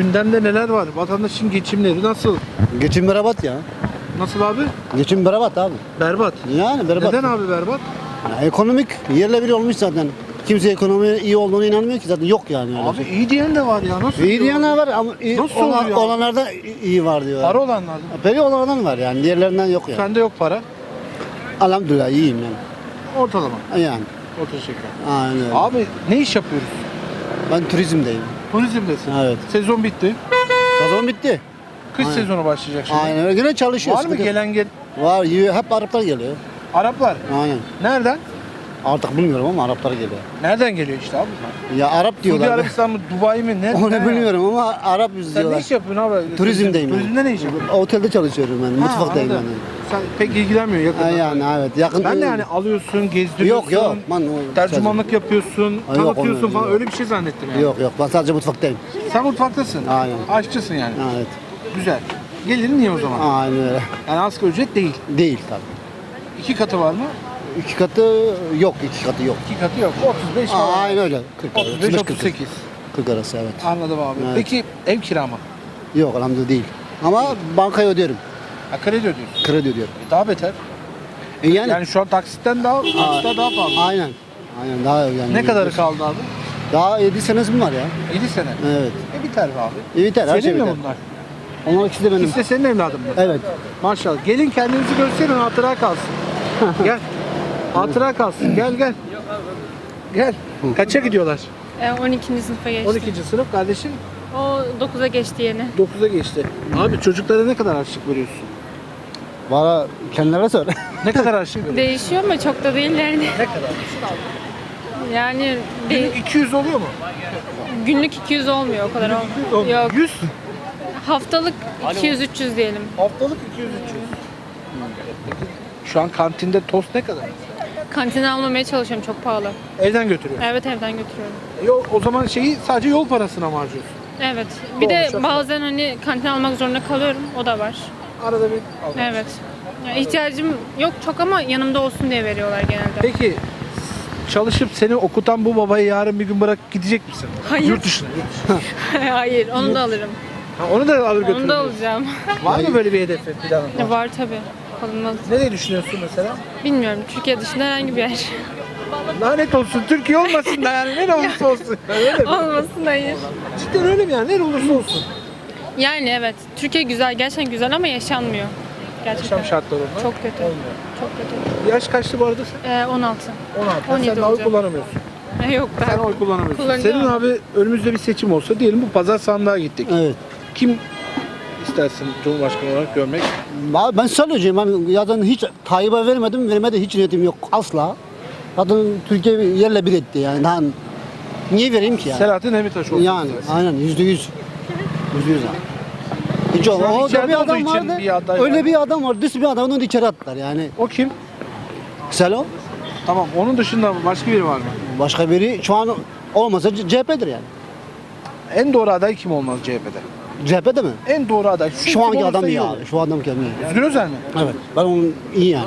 Gündemde neler var? Vatandaşın geçimleri nasıl? Geçim berbat ya. Nasıl abi? Geçim berbat abi. Berbat. Yani berbat. Neden abi berbat? Ya ekonomik yerle bir olmuş zaten. Kimse ekonomi iyi olduğunu inanmıyor ki zaten yok yani. öyle Abi şey. iyi diyen de var ya. Nasıl? iyi diyor? diyenler var ama iyi Nasıl olan, oluyor? olanlarda iyi var diyorlar. Para olanlar. Peki olanlardan var yani. Diğerlerinden yok yani. Sende yok para. Elhamdülillah iyiyim yani. Ortalama. Yani. Orta şeker. Aynen öyle. Abi ne iş yapıyoruz? Ben turizmdeyim. Turizmdesin. Evet. Sezon bitti. Sezon bitti. Kış Aynen. sezonu başlayacak şimdi. Aynen öyle. Çalışıyoruz. Var mı gelen gel? Var. Hep Araplar geliyor. Araplar. Aynen. Nereden? Artık bilmiyorum ama Araplar geliyor. Nereden geliyor işte abi? Ya Arap Suudi diyorlar. Arabistan mı? Dubai mi? Ne? Onu ne? bilmiyorum ama Arap Sen ne diyorlar. iş yapıyorsun abi? Turizmdeyim ben. Turizmde ne iş yapıyorsun? Otelde çalışıyorum ben. Ha, Mutfaktayım ben. anladım. Sen pek ilgilenmiyorsun yakından. Ha, yani evet yakın. Ben de yani alıyorsun, gezdiriyorsun. Yok yok. Man, o- Tercümanlık yapıyorsun, Ha, yok, tanıtıyorsun olmuyor, falan yok. öyle bir şey zannettim yani. Yok yok ben sadece mutfaktayım. Sen mutfaktasın. Aynen. Aşçısın yani. Evet. Güzel. Gelirin niye o zaman? Aynen öyle. Yani asgari ücret değil. Değil tabii. İki katı var mı? İki katı yok, iki katı yok. İki katı yok. 35 Aa, var. aynen öyle. 40, 35 35 40, 38. 40 arası evet. Anladım abi. Evet. Peki ev kira mı? Yok elhamdülillah değil. Ama bankaya ödüyorum. Ha, kredi ödüyorsun. Kredi ödüyorum. E, daha beter. E yani, Yani şu an taksitten daha taksitten daha pahalı. aynen. Aynen daha yani. Ne kadarı kaldı abi? Daha 7 senesi mi var ya? 7 sene. Evet. E biter be abi. İyi biter her şey Senin mi biter. bunlar? Onlar ikisi de benim. İkisi de senin evladın mı? Evet. Maşallah. Gelin kendinizi gösterin hatıra kalsın. gel. Hatıra kalsın. Gel gel. Gel. Kaça gidiyorlar? E, 12. sınıfa geçti. 12. sınıf kardeşin O 9'a geçti yeni. 9'a geçti. Abi çocuklara ne kadar harçlık veriyorsun? Bana kendilerine söyle. Ne kadar harçlık veriyorsun? Değişiyor ama çok da değil yani. ne kadar? Yani de- Günlük 200 oluyor mu? günlük 200 olmuyor o kadar olmuyor. Yok. 100. Haftalık 200-300 diyelim. Haftalık 200 300. Şu an kantinde tost ne kadar? Kantine almamaya çalışıyorum çok pahalı. Evden götürüyor. Evet evden götürüyorum. Yo, o zaman şeyi sadece yol parasına mı harcıyorsun? Evet. Bir de Olmuş, bazen hani kantin almak zorunda kalıyorum. O da var. Arada bir al. Evet. Ya ihtiyacım yok çok ama yanımda olsun diye veriyorlar genelde. Peki çalışıp seni okutan bu babayı yarın bir gün bırakıp gidecek misin? Hayır. Yurt dışına. yurt dışına. Hayır, onu da alırım. Ha, onu da alır Onu da alacağım. Var mı böyle bir hedefin planın? E, var tabii. Alınmaz. Nereye düşünüyorsun mesela? Bilmiyorum. Türkiye dışında herhangi bir yer. Lanet olsun Türkiye olmasın da yani ne olursa olsun. Öyle mi? Olmasın hayır. Cidden öyle mi yani? Ne olursa olsun. Yani evet. Türkiye güzel. Gerçekten güzel ama yaşanmıyor. Gerçekten. Yaşam şartları onlar. Çok kötü. Olmuyor. Çok kötü. Yaş kaçtı bu arada sen? Ee, 16. 16. 17 sen daha oy olacağım. kullanamıyorsun. Yok Sen ben. oy kullanamıyorsun. Kullanacağım. Senin abi önümüzde bir seçim olsa diyelim bu pazar sandığa gittik. Evet. Kim istersin Cumhurbaşkanı olarak görmek? Abi Ben söyleyeceğim ben zaten hiç Tayyip'e vermedim, vermede hiç niyetim yok asla. Zaten Türkiye yerle bir etti yani. Daha niye vereyim ki yani? Selahattin Demirtaş olsun. Yani istersin. aynen yüzde yüz. Yüzde yüz abi. Hiç o, o da bir adam vardı. bir aday öyle var. bir adam var. Dış bir adam onu içeri attılar yani. O kim? Selo. Tamam onun dışında başka biri var mı? Başka biri şu an olmasa CHP'dir yani. En doğru aday kim olmaz CHP'de? CHP'de mi? En doğru aday. Şu, Şu anki adam iyi abi. Şu adam kendi iyi. Özgür Özel mi? Evet. Ben onun iyi yani.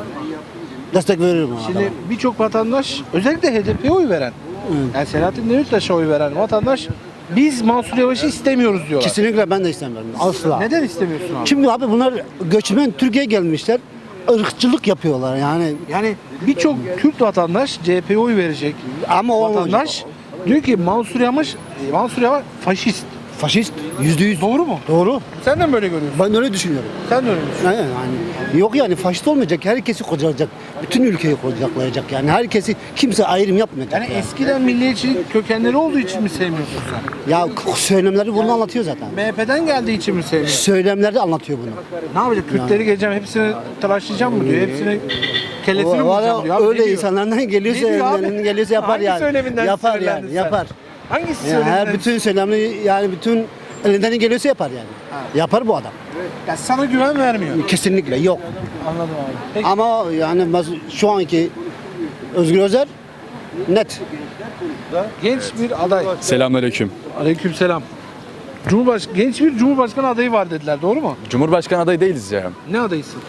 Destek veririm ona. Şimdi birçok vatandaş özellikle HDP'ye oy veren, yani Selahattin Demirtaş'a oy veren vatandaş biz Mansur Yavaş'ı istemiyoruz diyorlar. Kesinlikle ben de istemiyorum. Asla. Neden istemiyorsun abi? Şimdi abi bunlar göçmen Türkiye'ye gelmişler. irkçılık yapıyorlar yani. Yani birçok Kürt vatandaş CHP'ye oy verecek Ama o vatandaş diyor ki Mansur Yavaş, Mansur Yavaş faşist. Faşist yüzde yüz. Doğru mu? Doğru. Sen de mi böyle görüyorsun? Ben öyle düşünüyorum. Sen de öyle düşünüyorsun? Yani, yani yok yani faşist olmayacak. Herkesi kocalayacak. Bütün ülkeyi kocaklayacak yani. Herkesi kimse ayrım yapmayacak. Yani Yani, eskiden milliyetçilik kökenleri olduğu için mi sevmiyorsun sen? Ya söylemleri bunu anlatıyor zaten. MHP'den geldiği için mi sevmiyorsun? Söylemleri anlatıyor bunu. Ne yapacak? Kürtleri geleceğim, hepsini tıraşlayacağım mı diyor? Hepsini kellesini mi Valla vuracağım diyor? Abi öyle insanlardan geliyorsa geliyorsa yapar Hangi yani. Yapar yani. Yapar. Hangisi Yani her bütün söylemleri yani bütün elinden geliyorsa yapar yani. Yapar bu adam. Ya sana güven vermiyor. Kesinlikle yok. Anladım abi. Peki Ama yani şu anki Özgür Özel net. genç bir aday. Selamünaleyküm. Aleykümselam. Cumhurbaş genç bir cumhurbaşkanı adayı var dediler. Doğru mu? Cumhurbaşkanı adayı değiliz ya. Ne adayısın?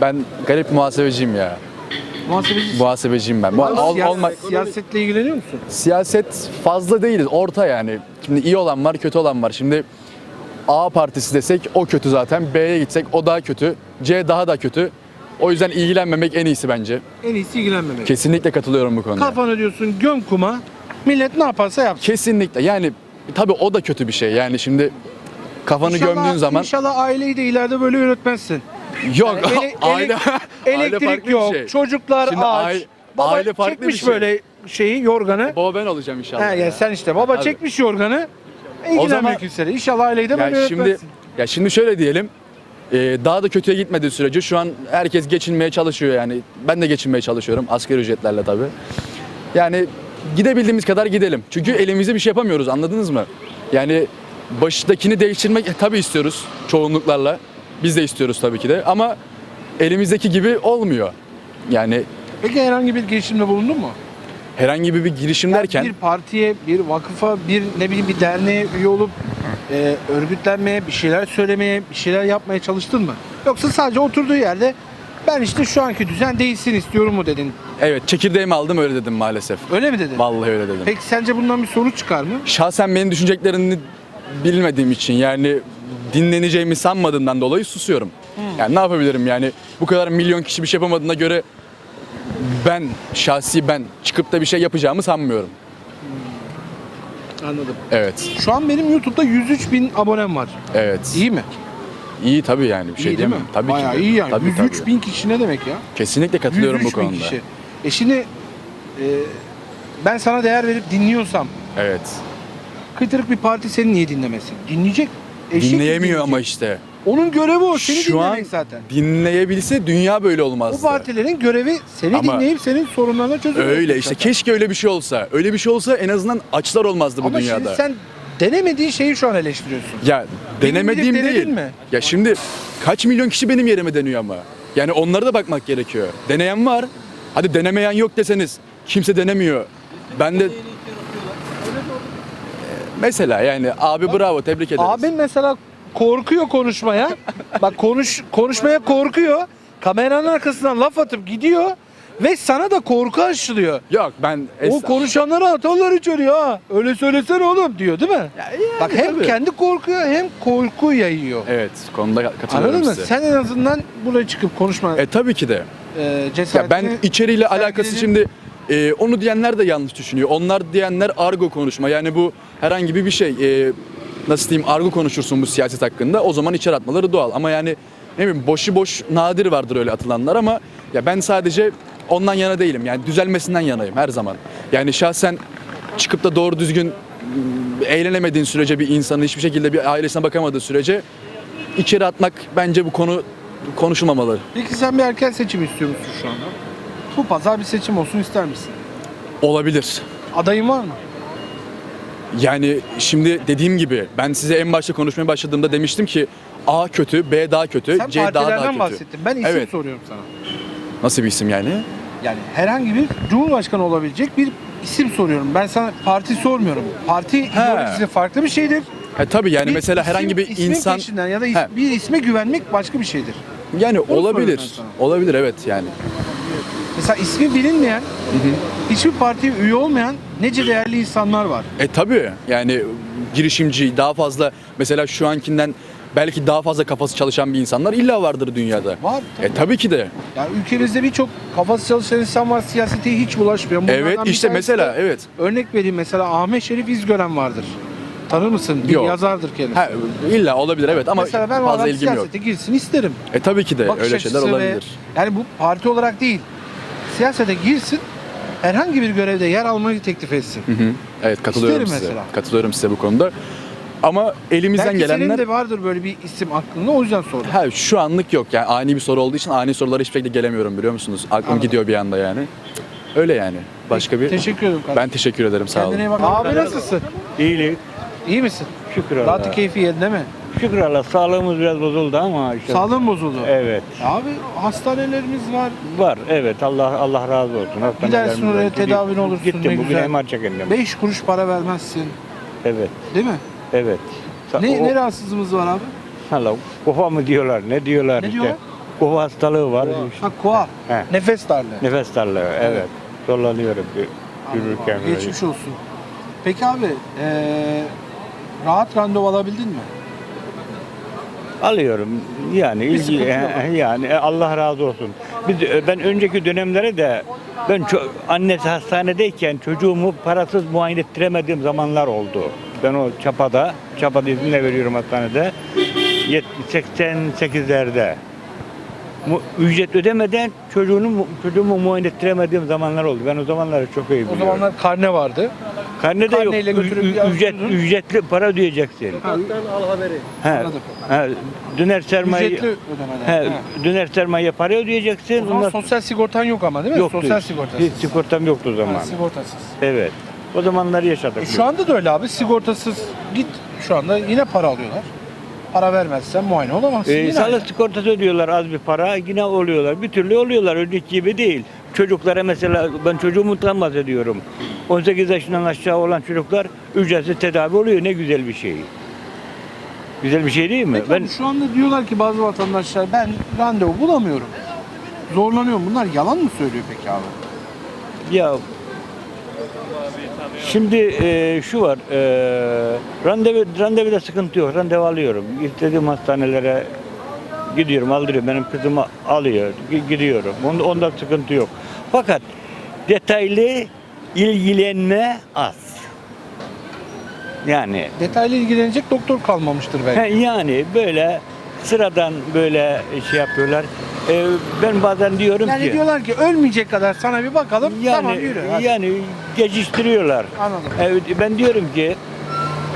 Ben garip muhasebeciyim ya. Muhasebeci. Muhasebeciyim ben. Mu- Abi ol- siya- olma- siyasetle ilgileniyor musun? siyaset fazla değiliz. Orta yani. Şimdi iyi olan var, kötü olan var. Şimdi A partisi desek o kötü zaten. B'ye gitsek o daha kötü. C daha da kötü. O yüzden ilgilenmemek en iyisi bence. En iyisi ilgilenmemek. Kesinlikle katılıyorum bu konuda. Kafanı diyorsun göm kuma. Millet ne yaparsa yapsın. Kesinlikle. Yani tabii o da kötü bir şey. Yani şimdi kafanı İnşallah- gömdüğün zaman İnşallah aileyi de ileride böyle yönetmezsin. Yok Ele- ele- aile aile Elektrik farklı bir yok, şey. çocuklar Şimdi aç. aile- baba aile farklı bir çekmiş şey. böyle şeyi yorganı. Baba ben olacağım inşallah. Ha, yani sen işte baba Tabii. çekmiş yorganı. İlgilenmiyor zaman- kimseyle. İnşallah aileyi de böyle Ya şimdi yönetmezsin. ya şimdi şöyle diyelim. e, daha da kötüye gitmediği sürece şu an herkes geçinmeye çalışıyor yani. Ben de geçinmeye çalışıyorum asgari ücretlerle tabii. Yani gidebildiğimiz kadar gidelim. Çünkü elimizde bir şey yapamıyoruz anladınız mı? Yani baştakini değiştirmek e, tabii istiyoruz çoğunluklarla. Biz de istiyoruz tabii ki de ama elimizdeki gibi olmuyor. Yani Peki herhangi bir girişimde bulundun mu? herhangi bir, bir girişim Yani derken bir partiye, bir vakıfa, bir ne bileyim bir derneğe üye olup e, örgütlenmeye, bir şeyler söylemeye, bir şeyler yapmaya çalıştın mı? Yoksa sadece oturduğu yerde ben işte şu anki düzen değilsin istiyorum mu dedin? evet çekirdeğimi aldım öyle dedim maalesef. Öyle mi dedin? Vallahi öyle dedim. Peki sence bundan bir sonuç çıkar mı? şahsen benim düşüneceklerini bilmediğim için yani dinleneceğimi sanmadığımdan dolayı susuyorum. Yani ne yapabilirim yani bu kadar milyon kişi bir şey yapamadığına göre ben şahsi ben çıkıp da bir şey yapacağımı sanmıyorum. Anladım. Evet. Şu an benim YouTube'da 103 bin abonem var. Evet. İyi, mi? iyi tabii yani bir şey iyi değil mi? Tabii Bayağı ki. iyi yani. Tabii, 103 tabii. bin kişi ne demek ya? Kesinlikle katılıyorum bu 103 bin konuda. kişi. E şimdi e, ben sana değer verip dinliyorsam Evet. kıtırık bir parti seni niye dinlemesin? Dinleyecek. Eşek Dinleyemiyor ama işte. Onun görevi o. Seni Şu an dinlemek zaten. dinleyebilse dünya böyle O olmazdı. partilerin görevi seni Ama- dinleyip senin sorunlarına çözüm Öyle üretmek işte. zaten. Keşke öyle bir şey olsa. Öyle bir şey olsa en azından açlar olmazdı bu Ama dünyada. şimdi sen denemediğin şeyi şu an eleştiriyorsun. Ya denemediğim denedin değil. mi? Ya şimdi kaç milyon kişi benim yerime deniyor ama. Yani onlara da bakmak gerekiyor. Deneyen var. Hadi denemeyen yok deseniz kimse denemiyor. Ben de mesela yani abi bravo tebrik ederiz. Abin mesela korkuyor konuşmaya. Bak konuş konuşmaya korkuyor. Kameranın arkasından laf atıp gidiyor ve sana da korku aşılıyor. Yok ben O es- konuşanları atarlar içeri ha. Öyle söylesene oğlum diyor değil mi? yani Bak hem tabii. kendi korkuyor hem korku yayıyor. Evet konuda katılıyorum Anladın mı? size. Sen en azından buraya çıkıp konuşma E tabii ki de. e, Ya cesaretini... ben içeriğiyle alakası sergiledin. şimdi e, onu diyenler de yanlış düşünüyor. Onlar diyenler argo konuşma. Yani bu herhangi bir şey. e, nasıl diyeyim argo konuşursun bu siyaset hakkında. O zaman içeri atmaları doğal. Ama yani ne bileyim boşu boş nadir vardır öyle atılanlar ama ya ben sadece ondan yana değilim. Yani düzelmesinden yanayım her zaman. Yani şahsen çıkıp da doğru düzgün m, eğlenemediğin sürece bir insanın hiçbir şekilde bir ailesine bakamadığı sürece içeri atmak bence bu konu konuşulmamalı. Peki sen bir erken seçim istiyor musun şu anda? Bu pazar bir seçim olsun ister misin? Olabilir. Adayın var mı? Yani şimdi dediğim gibi ben size en başta konuşmaya başladığımda demiştim ki A kötü, B daha kötü, Sen C daha daha partilerden kötü. bahsettin. Ben isim Evet. soruyorum sana. Nasıl bir isim yani? Yani herhangi bir cumhurbaşkanı olabilecek bir isim soruyorum. Ben sana parti sormuyorum. Parti ideolojisi farklı bir şeydir. Ha, tabii yani Bir mesela isim- herhangi bir ismin insan peşinden ya da is- He. bir isme güvenmek başka bir şeydir. yani soruyorum olabilir. ben. Olabilir evet yani. Mesela ismi bilinmeyen, hiçbir partiye üye olmayan nece değerli insanlar var. E tabii yani girişimci daha fazla mesela şu ankinden belki daha fazla kafası çalışan bir insanlar illa vardır dünyada. Var. tabii. E tabii ki de. Yani ülkemizde birçok kafası çalışan insan var, siyasete hiç bulaşmıyor. Bunlardan evet işte mesela evet. Örnek vereyim mesela Ahmet Şerif İzgören vardır. Tanır mısın? Bir Yok. yazardır kendisi. Ha, illa olabilir evet ama mesela ben fazla ilgim yok. siyasete girsin isterim. E tabii ki de Bakış öyle şeyler açısı ve- olabilir. yani bu parti olarak değil. Siyasete girsin, herhangi bir görevde yer almayı teklif etsin. Hı hı. Evet katılıyorum İsterim size. mesela. Katılıyorum size bu konuda. Ama elimizden Belki gelenler senin de vardır böyle bir isim aklında o yüzden sordum. Ha şu anlık yok yani ani bir soru olduğu için ani sorulara hiçbir şekilde gelemiyorum biliyor musunuz? Aklım Anladım. gidiyor bir anda yani. Öyle yani. Başka bir Teşekkür ederim kardeşim. Ben teşekkür ederim sağ olun. Kendine iyi bak. Abi nasılsın? İyilik. İyi misin? Şükür Rahatı Allah'a. keyfi yerinde mi? Şükür Allah. Sağlığımız biraz bozuldu ama işte. Sağlığın bozuldu. Evet. Abi hastanelerimiz var. Var. Evet. Allah Allah razı olsun. Gidersin Hastanelerimiz oraya var. Gidip- tedavin olursun, Gittim ne bugün güzel. MR çekindim. 5 kuruş para vermezsin. Evet. Değil mi? Evet. Sa- Ne, o- ne rahatsızlığımız var abi? Allah. Kofa mı diyorlar? Ne diyorlar Ne işte. diyorlar? Kofa hastalığı var. Ha koa. He. Nefes darlığı. Nefes darlığı. Evet. Zorlanıyorum bir- yürürken. Böyle. Geçmiş olsun. Peki abi eee, rahat randevu alabildin mi? Alıyorum. Yani ilgi yani Allah razı olsun. Biz e, ben önceki dönemlere de ben ço- annesi hastanedeyken çocuğumu parasız muayene ettiremediğim zamanlar oldu. Ben o çapada, çapada izinle veriyorum hastanede. 88'lerde. Ücret ödemeden çocuğunu mu- çocuğumu muayene ettiremediğim zamanlar oldu. Ben o zamanları çok iyi O biliyorum. zamanlar karne vardı. Karnede yok. karneyle götürüp Ü- ücret, yazdırdın. ücretli para ödeyeceksin. al haberi. He, Anladım. he, döner sermaye Ücretli ödemeden. he, Ha. döner sermaye para O ödeyeceksin. zaman Ondan sosyal sigortan yok ama değil mi? yoktu. Sosyal sigortasız. Hiç sigortam yoktu o zaman. Ha, sigortasız. Evet. O zamanlar yaşadık. E şu anda da öyle abi. Sigortasız git şu anda yine para alıyorlar. Para vermezsen muayene olamazsın. Ee, yine sağlık aynı. sigortası ödüyorlar az bir para yine oluyorlar. Bir türlü oluyorlar önceki gibi değil. Çocuklara mesela ben çocuğumdan bahsediyorum. 18 yaşından aşağı olan çocuklar ücretsiz tedavi oluyor. Ne güzel bir şey. Güzel bir şey değil mi? Peki ben abi şu anda diyorlar ki bazı vatandaşlar ben randevu bulamıyorum. Zorlanıyorum. Bunlar yalan mı söylüyor peki abi? Ya şimdi e, şu var, e, randevu randevuda sıkıntı yok, randevu alıyorum. İstediğim hastanelere gidiyorum, aldırıyorum. Benim kızım alıyor, gi- gidiyorum. Onda, onda sıkıntı yok. Fakat detaylı ilgilenme az. Yani Detaylı ilgilenecek doktor kalmamıştır belki. he, yani böyle sıradan böyle şey yapıyorlar. E, ben bazen diyorum Yani ki diyorlar ki ölmeyecek kadar sana bir bakalım. tamam yürü. hadi. yani geçiştiriyorlar. Anladım. Evet, ben diyorum ki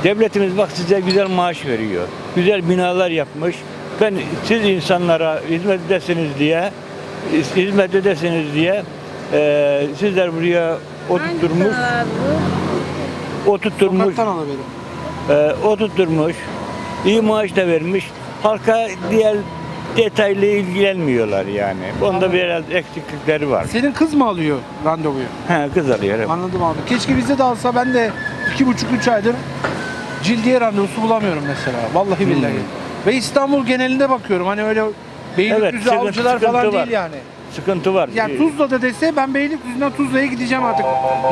devletimiz bak size güzel maaş veriyor. Güzel binalar yapmış. Ben siz insanlara hizmet edesiniz diye hizmet edesiniz diye e, sizler buraya Sokaktan alabilirim. e, oturtturmuş iyi maaş da vermiş. Halka diğer detaylı ilgilenmiyorlar yani. Onda biraz eksiklikleri var. Senin kız mı alıyor randevuyu? He, kız alıyor. evet. Anladım abi. Keşke bizde de alsa ben de iki buçuk üç aydır cildiye randevusu bulamıyorum mesela. Vallahi Hmm. billahi. Ve İstanbul genelinde bakıyorum. Hani öyle Beylikdüzü sıkıntı- avcılar falan sıkıntı var. değil yani. Sıkıntı var. Yani Ee, Tuzla'da dese ben Beylikdüzü'nden Tuzla'ya gideceğim artık.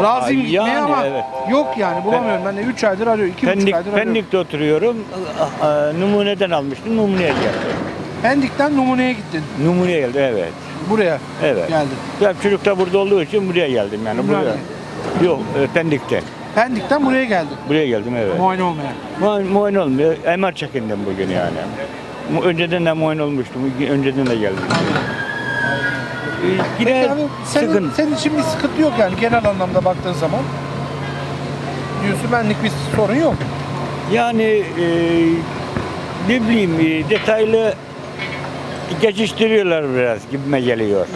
Razıyım Ay, gitmeye yani ama evet. yok yani bulamıyorum. Ben de 3 aydır arıyor. 2,5 Pendik, aydır arıyorum. Pendik'te oturuyorum. Ah, ah, Numuneden almıştım. Numuneye geldi. Pendik'ten Numune'ye gittin. Numuneye geldi evet. Buraya Evet. geldin. Ben çocuk da burada olduğu için buraya geldim yani. Ümraniye. Buraya. Yok e, Pendik'te. Pendik'ten buraya geldin. Buraya geldim evet. Muayene olmaya. Mu- muayene olmuyor. MR çekindim bugün yani. Mu- Önceden de muayene olmuştum. Önceden de geldim. Peki Yine abi senin, sıkıntı. senin için bir sıkıntı yok yani genel anlamda baktığın zaman. Diyorsun benlik bir sorun yok. Yani e, ne bileyim e, detaylı geçiştiriyorlar biraz gibime geliyor.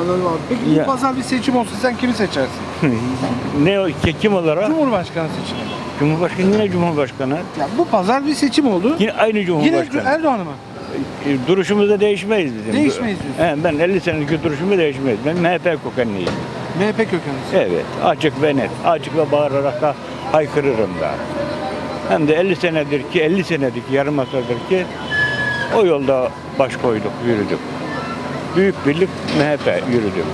Anladım abi. Peki Ya. bu pazar bir seçim olsa sen kimi seçersin? ne o ki- kim olarak? Cumhurbaşkanı seçimi. Cumhurbaşkanı yine Cumhurbaşkanı. Ya bu pazar bir seçim oldu. Yine aynı Yine Cumhurbaşkanı. Erdoğan'ı mı? E, Duruşumuzda değişmeyiz bizim. Değişmeyiz diyorsun. He, ben 50 senelik duruşumu değişmeyiz. Ben MHP kökenliyim. MHP kökenlisi. Evet, açık ve net. Açık ve bağırarak da haykırırım da. Hem de 50 senedir ki, 50 senedir ki, yarım asırdır ki o yolda baş koyduk, yürüdük. Büyük birlik MHP yürüdük.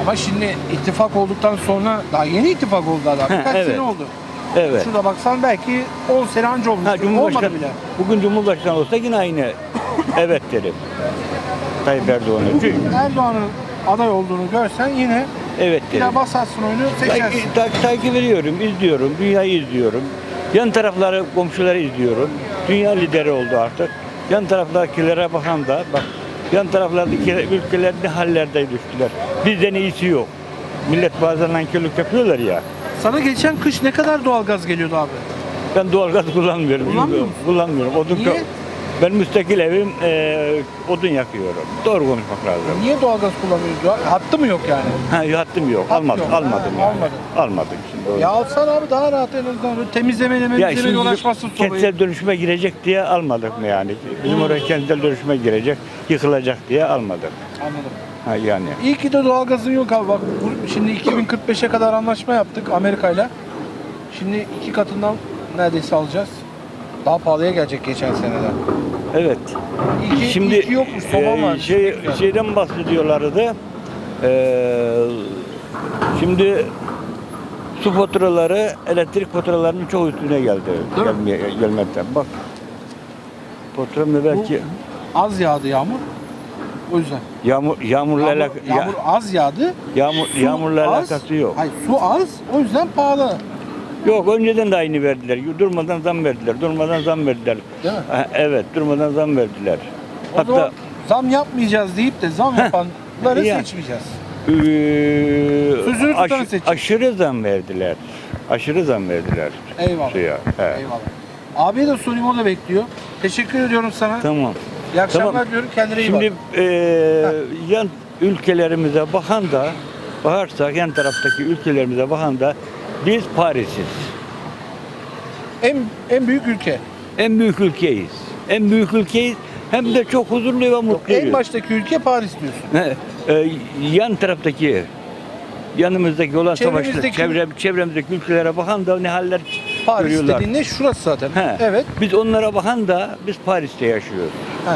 Ama şimdi ittifak olduktan sonra daha yeni ittifak oldu adam. Kaç Evet. sene oldu? Evet. Şurada baksan belki 10 sene önce olmuş. Ha, Olmadı bile. bugün Cumhurbaşkanı olsa yine aynı evet derim. Tayyip Erdoğan'a. Çünkü Erdoğan'ın aday olduğunu görsen yine evet bir derim. daha basarsın oyunu seçersin. Takip, takip, takip ediyorum, izliyorum, dünyayı izliyorum. Yan tarafları, komşuları izliyorum. Dünya lideri oldu artık. Yan taraflardakilere bakan da bak yan taraflardaki ülkeler ne hallerde düştüler. Bizden iyisi yok. Millet bazen nankörlük yapıyorlar ya. Sana geçen kış ne kadar doğalgaz geliyordu abi? Ben doğalgaz kullanmıyorum. Kullanmıyor musun? Kullanmıyorum. Odun Niye? Ben müstakil evim, eee, odun yakıyorum. Doğru konuşmak lazım. Niye doğalgaz kullanıyoruz? Hattı mı yok yani? Ha, hattım yok. Hat almadım, yok. almadım Ha, yani. almadın. Almadım şimdi. doğru. Ya alsan abi daha rahat en azından temizlemeyle şimdi uğraşmazsın sobayı. kentsel dönüşüme girecek diye almadık mı yani? Bizim oraya kentsel dönüşüme girecek, yıkılacak diye almadık. Anladım. Ha yani. İyi ki de doğalgazın yok abi. Bak bu- şimdi 2045'e kadar anlaşma yaptık Amerika'yla. Şimdi iki katından neredeyse alacağız. Daha pahalıya gelecek geçen seneden. Evet. İyi ki, Şimdi iyi ki yokmuş soban e, var. şey şeyden bahsediyorlardı. Ee, şimdi su faturaları, elektrik faturalarının çoğu üstüne geldi. Değil mi? Gelmeye, gelmekten. Bak. Fotoğrafımda belki Az yağdı yağmur. O yüzden. yağmur yağmurla Yağmur, ya- yağmur az yağdı. yağmur su yağmurla az. alakası yok. Hayır su az. O yüzden pahalı. Yok önceden de aynı verdiler. Durmadan zam verdiler. Durmadan zam verdiler. Değil mi? Ha, Evet, durmadan zam verdiler. O zaman Hatta zam yapmayacağız deyip de zam yapanları Ya. seçmeyeceğiz. eee, Sözünü tutanı aş- seçin. aşırı zam verdiler. Aşırı zam verdiler. Eyvallah. Suya. He. Eyvallah. Abiye de sorayım o da bekliyor. Teşekkür ediyorum sana. Tamam. İyi akşamlar Tamam. diyorum. Kendine iyi Şimdi bak. eee, yan ülkelerimize bakan da bakarsak yan taraftaki ülkelerimize bakan da biz Paris'iz. En, en büyük ülke. En büyük ülkeyiz. En büyük ülkeyiz. Hem de çok huzurlu ve mutluyuz. En baştaki ülke Paris diyorsun. He, e, yan taraftaki yanımızdaki olan Çevremizdeki- çevre, çevremizdeki ülkelere bakan da ne haller Paris görüyorlar. dediğin ne? Şurası zaten. He. Evet. Biz onlara bakan da biz Paris'te yaşıyoruz. He.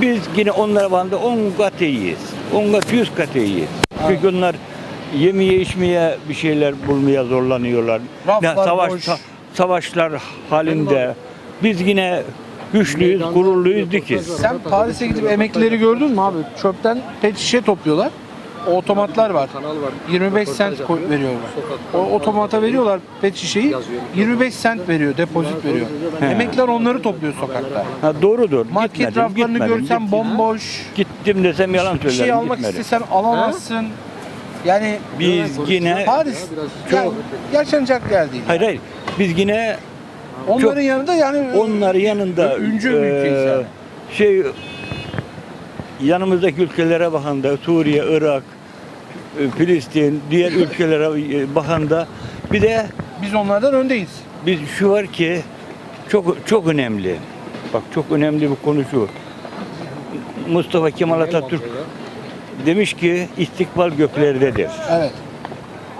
Biz yine onlara bakan da 10 kat iyiyiz. 10 kat 100 kat iyiyiz. Çünkü onlar yemeye içmeye bir şeyler bulmaya zorlanıyorlar. Raflar savaş boş. sa- savaşlar halinde. Biz yine güçlüyüz, gururluyuz, dikiz. Sen Paris'e gidip emeklileri gördün mü abi? Çöpten pet şişe topluyorlar. O otomatlar var. 25 sent koy- veriyorlar. O otomata veriyorlar pet şişeyi. 25 sent veriyor, depozit veriyor. Emekliler onları topluyor sokakta. Ha, doğrudur. Market Gitmedim, raflarını gitmedim, görsen git- bomboş. Gittim desem yalan Bir söylerim. şey almak gitmedim. istesen alamazsın. Yani Biz yine Paris yani yaşanacak yer değil. hayır hayır biz yine Onların çok- yanında yani onların yanında Öncü ülkeyiz yani. şey yanımızdaki ülkelere bakanda Suriye, Irak, e, Filistin, diğer ülkelere e, bakanda bir de biz onlardan öndeyiz. biz şu var ki çok çok önemli. Bak çok önemli bir konu şu. Mustafa Kemal Atatürk demiş ki istikbal göklerdedir. Evet.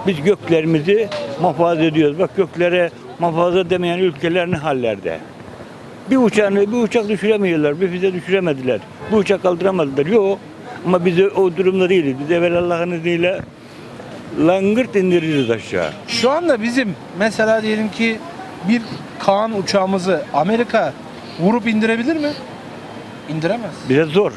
Biz göklerimizi muhafaza ediyoruz. Bak göklere muhafaza edemeyen ülkeler ne hallerde? Bir uçağını bir uçak düşüremiyorlar, bir füze düşüremediler. Bir uçak kaldıramadılar. Yok. Ama biz o durumda değiliz. Biz evvel Allah'ın izniyle langırt indiririz aşağı. Şu anda bizim mesela diyelim ki bir Kaan uçağımızı Amerika vurup indirebilir mi? İndiremez. Biraz zor.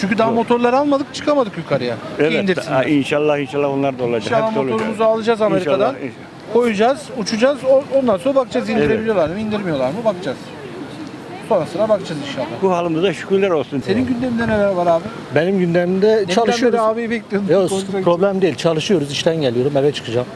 Çünkü daha Zor. motorları almadık çıkamadık yukarıya. Evet. ha, inşallah inşallah onlar da olacak. İnşallah Hepsi olacak. motorumuzu alacağız Amerika'dan. İnşallah, inşallah. Koyacağız, uçacağız. Ondan sonra bakacağız indirebiliyorlar mı, indirmiyorlar mı bakacağız. Sonrasına bakacağız inşallah. Bu halimize şükürler olsun. Senin gündeminde neler var abi? Benim gündemimde çalışıyoruz. beri abiyi bekliyordum. Yok Konuşmak problem değil. Çalışıyoruz. işten geliyorum. Eve çıkacağım.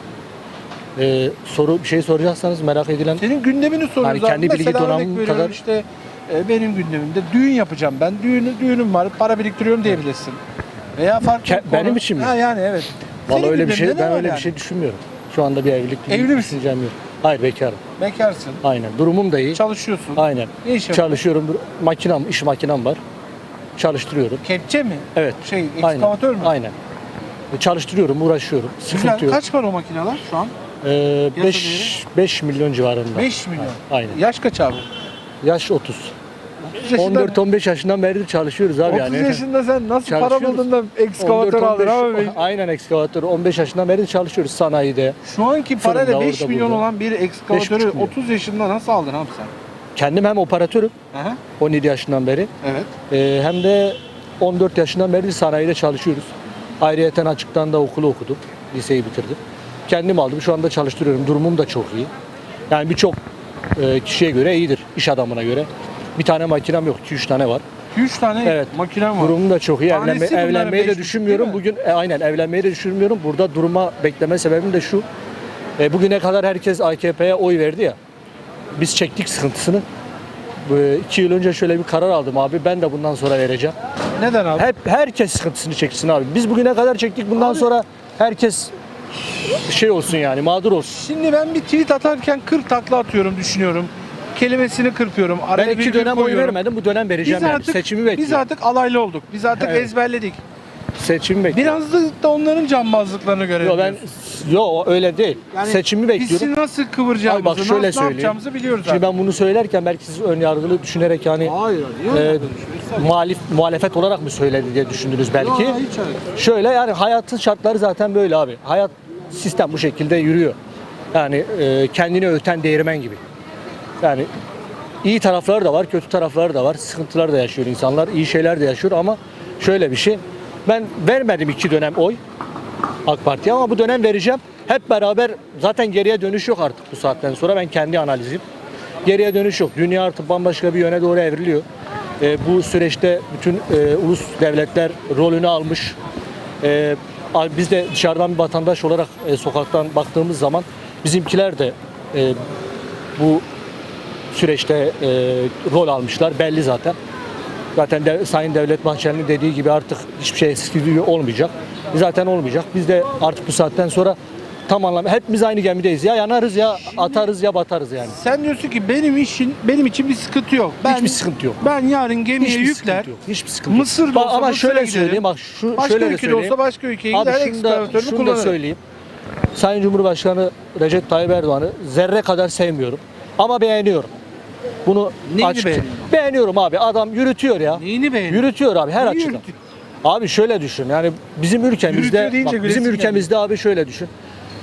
Ee, soru bir şey soracaksanız merak edilen Senin gündemini soruyoruz Hani abi. kendi bilgi Mesela veriyorum kadar- işte e, benim gündemimde düğün yapacağım ben. Düğünü, düğünüm var, para biriktiriyorum diyebilirsin. Veya farklı Ke- bir benim konu. için mi? Ha yani evet. Vallahi Senin öyle bir şey gündeminde ne ben var öyle yani? bir şey düşünmüyorum. Şu anda bir evlilik Evli misin? düşüncem yok. Hayır bekarım. Bekarsın, Aynen. Durumum da iyi. çalışıyorsun. Aynen. Ne iş yapıyorsun? Çalışıyorum. Makinem, iş makinem var. Çalıştırıyorum. Kepçe mi? Evet. Şey, ekskavatör mü? Aynen. E, Çalıştırıyorum, uğraşıyorum. Güzel. Sıkıntı yok. Kaç para o makineler şu an? 5 5 milyon civarında. 5 milyon. Aynen. Yaş kaç abi? Yaş 30. 30 yaşında, 14-15 yaşından beri çalışıyoruz abi 30 yani. yaşında sen nasıl para buldun da ekskavatör aldın 14-15 abi? Aynen ekskavatör. 15 yaşından beri çalışıyoruz sanayide. Şu anki parayla Fırında, 5 orada, milyon burada. olan bir ekskavatörü 5,5 milyon. 30 yaşında nasıl aldın abi sen? Kendim hem operatörüm Aha, 17 yaşından beri evet. e, hem de 14 yaşından beri sanayide çalışıyoruz. Ayrıyeten açıktan da okulu okudum. Liseyi bitirdim. Kendim aldım. Şu anda çalıştırıyorum. Durumum da çok iyi. Yani birçok e, kişiye göre iyidir. iş adamına göre. Bir tane makinem yok. 2-3 tane var. 3 tane Evet. makinem var. Durumum da çok iyi. Tanesi Evlenme, bunların evlenmeyi de düşünmüyorum. değil mi? Bugün e, aynen evlenmeyi de düşünmüyorum. Burada duruma bekleme sebebim de şu. E, bugüne kadar herkes AKP'ye oy verdi ya. Biz çektik sıkıntısını. E, iki yıl önce şöyle bir karar aldım abi. Ben de bundan sonra vereceğim. Neden abi? Hep herkes sıkıntısını çeksin abi. Biz bugüne kadar çektik. Bundan sonra herkes şey olsun yani mağdur olsun. Şimdi ben bir tweet atarken 40 takla atıyorum düşünüyorum. Kelimesini kırpıyorum. Araya Ben iki virgül dönem oy koyuyorum. vermedim. Bu dönem Biz vereceğim yani. artık, Seçimi biz bekliyorum. artık alaylı olduk. Biz artık Evet. ezberledik. Seçimi bekliyorum. Biraz da, onların cambazlıklarını Yo, görebiliyoruz. ben yo öyle değil. Seçimi Biz bekliyorum. şimdi nasıl kıvıracağımızı, Ay bak şöyle nasıl ne söyleyeyim. yapacağımızı biliyoruz Şimdi zaten. ben bunu söylerken belki siz ön yargılı düşünerek yani Hayır, e, muhalif muhalefet olarak mı söyledi diye düşündünüz belki. Yo, hiç öyle. Şöyle yani hayatın şartları zaten böyle abi. Hayat sistem bu şekilde yürüyor. Yani e, kendini öten değirmen gibi. Yani iyi tarafları da var, kötü tarafları da var. Sıkıntılar da yaşıyor insanlar, iyi şeyler de yaşıyor ama şöyle bir şey. Ben vermedim iki dönem oy AK Parti'ye ama bu dönem vereceğim. Hep beraber zaten geriye dönüş yok artık bu saatten sonra. Ben kendi analizim. Geriye dönüş yok. Dünya artık bambaşka bir yöne doğru evriliyor. E, bu süreçte bütün e, ulus devletler rolünü almış. E, biz de dışarıdan bir vatandaş olarak e, sokaktan baktığımız zaman bizimkiler de e, bu süreçte e, rol almışlar belli zaten. Zaten de, Sayın Devlet Bahçeli'nin dediği gibi artık hiçbir şey eskisi olmayacak. Zaten olmayacak. Biz de artık bu saatten sonra tam anlamda hepimiz aynı gemideyiz. Ya yanarız ya atarız ya batarız yani. Sen diyorsun ki benim işin benim için bir sıkıntı yok. Ben, Hiçbir sıkıntı yok. Ben yarın gemiye Hiçbir yükler. sıkıntı yok. Hiçbir sıkıntı yok. Mısır'da Bak olsa ama Mısır'a şöyle giderim. söyleyeyim bak şu Başka şöyle de ülkede söyleyeyim. olsa başka ülkeye Abi gider şunu da, ekskavatörünü şunu da kullanır. söyleyeyim. Sayın Cumhurbaşkanı Recep Tayyip Erdoğan'ı zerre kadar sevmiyorum. Ama beğeniyorum. Bunu Neyini beğeniyorsun? Beğeniyorum abi. Adam yürütüyor ya. Neyini beğeniyorsun? Yürütüyor abi her Neyi açıdan. yürütüyor? Abi şöyle düşün. Yani bizim ülkemizde Yürütüyor deyince bak, bizim gülesim ülkemizde abi şöyle düşün.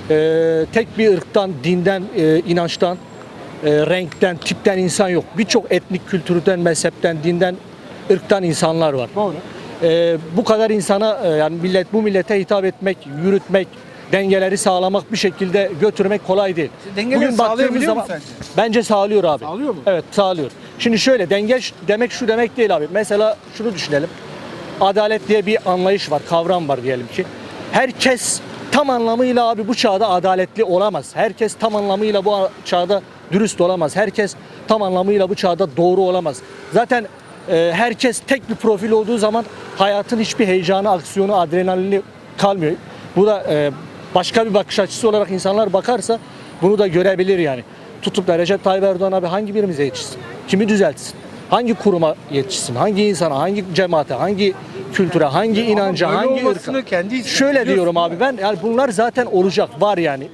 Ee, tek bir ırktan, dinden, e, inançtan, e, renkten, tipten insan yok. Birçok etnik kültürden, mezhepten, dinden, ırktan insanlar var. Doğru. Ee, bu kadar insana e, yani millet bu millete hitap etmek, yürütmek, dengeleri sağlamak bir şekilde götürmek kolay değil. Dengeleri sağlayabiliyor mu sence? bence sağlıyor abi. Sağlıyor mu? Evet sağlıyor. Şimdi şöyle denge demek şu demek değil abi. Mesela şunu düşünelim. Adalet diye bir anlayış var, kavram var diyelim ki. Herkes tam anlamıyla abi bu çağda adaletli olamaz. Herkes tam anlamıyla bu çağda dürüst olamaz. Herkes tam anlamıyla bu çağda doğru olamaz. Zaten e, herkes tek bir profil olduğu zaman hayatın hiçbir heyecanı, aksiyonu, adrenalini kalmıyor. Bu da e, başka bir bakış açısı olarak insanlar bakarsa bunu da görebilir yani. Tutup da Recep Tayyip Erdoğan abi hangi birimize yetişsin? Kimi düzeltsin? Hangi kuruma yetişsin? Hangi insana, hangi cemaate, hangi kültüre, hangi inanca, hangi olmasını ırka? kendi Şöyle diyorum abi ben yani bunlar zaten olacak var yani.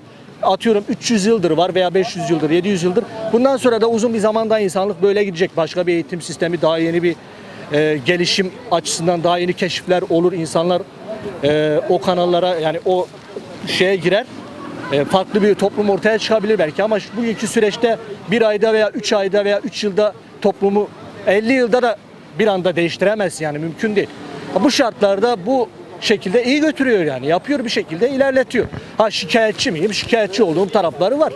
Atıyorum 300 yıldır var veya 500 yıldır, 700 yıldır. Bundan sonra da uzun bir zamanda insanlık böyle gidecek. Başka bir eğitim sistemi, daha yeni bir e, gelişim açısından daha yeni keşifler olur. İnsanlar e, o kanallara yani o şeye girer. E, farklı bir toplum ortaya çıkabilir belki ama şu- bugünkü süreçte bir ayda veya 3 ayda veya 3 yılda toplumu 50 yılda da bir anda değiştiremez yani mümkün değil. Bu şartlarda bu şekilde iyi götürüyor yani yapıyor bir şekilde ilerletiyor. Ha şikayetçi miyim? Şikayetçi olduğum tarafları var.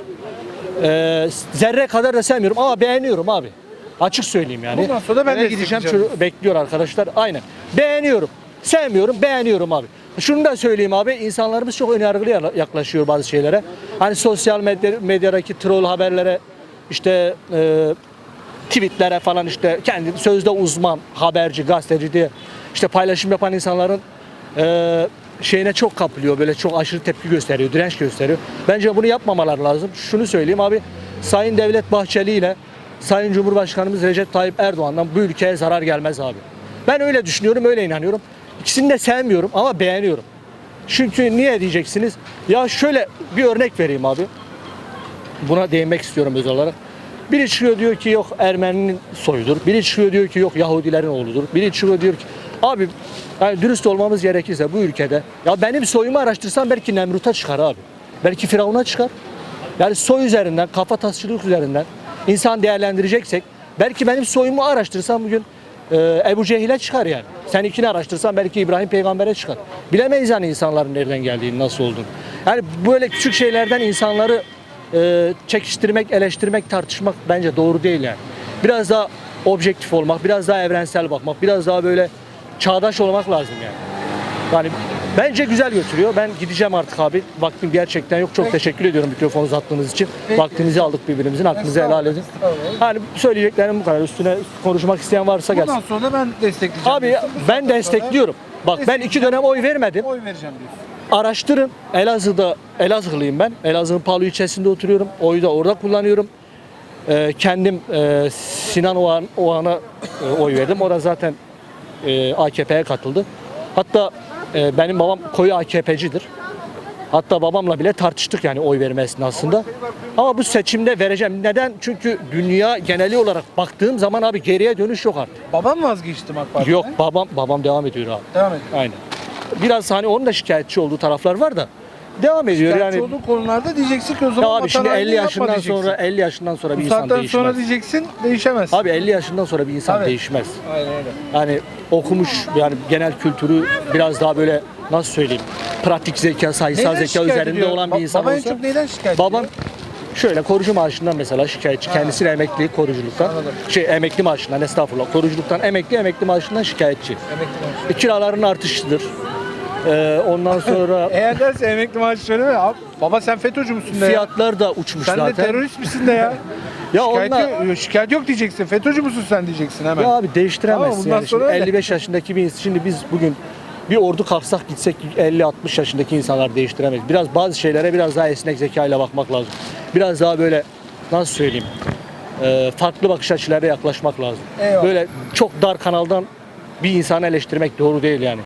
Ee, zerre kadar da sevmiyorum ama beğeniyorum abi. Açık söyleyeyim yani. Bundan sonra ben Eve de gideceğim çocuk- bekliyor arkadaşlar. Aynen. Beğeniyorum. Sevmiyorum, beğeniyorum abi. Şunu da söyleyeyim abi, insanlarımız çok önyargılı ya- yaklaşıyor bazı şeylere. Hani sosyal medya, medyadaki troll haberlere, işte e, tweetlere falan işte kendi sözde uzman, haberci, gazeteci diye işte paylaşım yapan insanların e, şeyine çok kapılıyor. Böyle çok aşırı tepki gösteriyor, direnç gösteriyor. Bence bunu yapmamalar lazım. Şunu söyleyeyim abi, Sayın Devlet Bahçeli ile Sayın Cumhurbaşkanımız Recep Tayyip Erdoğan'dan bu ülkeye zarar gelmez abi. Ben öyle düşünüyorum, öyle inanıyorum. İkisini de sevmiyorum ama beğeniyorum. Çünkü niye diyeceksiniz? Ya şöyle bir örnek vereyim abi. Buna değinmek istiyorum özel olarak. Biri çıkıyor diyor ki yok Ermeninin soyudur. Biri çıkıyor diyor ki yok Yahudilerin oğludur. Biri çıkıyor diyor ki abi yani dürüst olmamız gerekirse bu ülkede ya benim soyumu araştırsam belki Nemrut'a çıkar abi. Belki Firavun'a çıkar. Yani soy üzerinden, kafa tasçılık üzerinden insan değerlendireceksek belki benim soyumu araştırsam bugün e, Ebu Cehil'e çıkar yani. Sen ikini araştırsan belki İbrahim peygamber'e çıkar. Bilemeyiz yani insanların nereden geldiğini, nasıl olduğunu. Yani böyle küçük şeylerden insanları e, çekiştirmek, eleştirmek, tartışmak bence doğru değil yani. Biraz daha objektif olmak, biraz daha evrensel bakmak, biraz daha böyle çağdaş olmak lazım yani. Yani bence güzel götürüyor. Ben gideceğim artık abi. Vaktim gerçekten yok. Çok teşekkür ediyorum mikrofonu uzattığınız için. Vaktinizi aldık birbirimizin. Hakkınızı helal edin. Hani söyleyeceklerim bu kadar. Üstüne konuşmak isteyen varsa gelsin. Bundan sonra ben destekleyeceğim. Abi diyorsun. Ben destekliyorum. Bak ben iki dönem oy vermedim. Oy vereceğim diyorsun. Araştırın. Elazığ'da Elazığlıyım ben. Elazığ'ın Palu ilçesinde oturuyorum. Oyu da orada kullanıyorum. Ee, kendim e, Sinan Oğan, Oğan'a e, oy verdim. O da zaten e, AKP'ye katıldı. Hatta e, benim babam koyu AKP'cidir. Hatta babamla bile tartıştık yani oy verme esnasında. Ama bu seçimde vereceğim. Neden? Çünkü dünya geneli olarak baktığım zaman abi geriye dönüş yok artık. Babam vazgeçti AK Parti'den. Yok babam babam devam ediyor abi. Devam ediyor. Aynen. Biraz hani onun da şikayetçi olduğu taraflar var da Devam ediyor yani. olduğun konularda diyeceksin ki o Ya zaman abi şimdi vatan 50 haini yapma yaşından diyeceksin. sonra 50 yaşından sonra Bu bir insan saatten değişmez. sonra diyeceksin değişemez. Abi 50 yaşından sonra bir insan Tabii. değişmez. Aynen öyle. Yani okumuş yani genel kültürü biraz daha böyle nasıl söyleyeyim pratik zeka, sayısal Neyden zeka şikayet üzerinde ediyor? olan bir Ba- insan Baba en olsa. çok neyden şikayet Babam ediyor? şöyle korucu maaşından mesela şikayetçi. Kendisine emekli koruculuktan. Anladım. Şey emekli maaşından estağfurullah. Koruculuktan emekli emekli maaşından şikayetçi. Emekli maaşı. E, kiraların artışıdır. Ee, ondan sonra Eğer derse emekli maaşı söyleme abi. Baba sen FETÖ'cü müsün de ya? fiyatlar da uçmuş Sen de zaten. terörist misin de ya? Ya şikayet, onlar- yok, şikayet yok diyeceksin. FETÖ'cü müsün sen diyeceksin hemen. Ya abi değiştiremezsin Tamam, bundan yani. Şimdi sonra öyle. 55 yaşındaki bir şimdi biz bugün bir ordu kalksak gitsek 50-60 yaşındaki insanlar değiştiremeyiz. Biraz bazı şeylere biraz daha esnek zekayla bakmak lazım. Biraz daha böyle nasıl söyleyeyim e, farklı bakış açılarına yaklaşmak lazım. Eyvallah. Böyle çok dar kanaldan bir insanı eleştirmek doğru değil yani.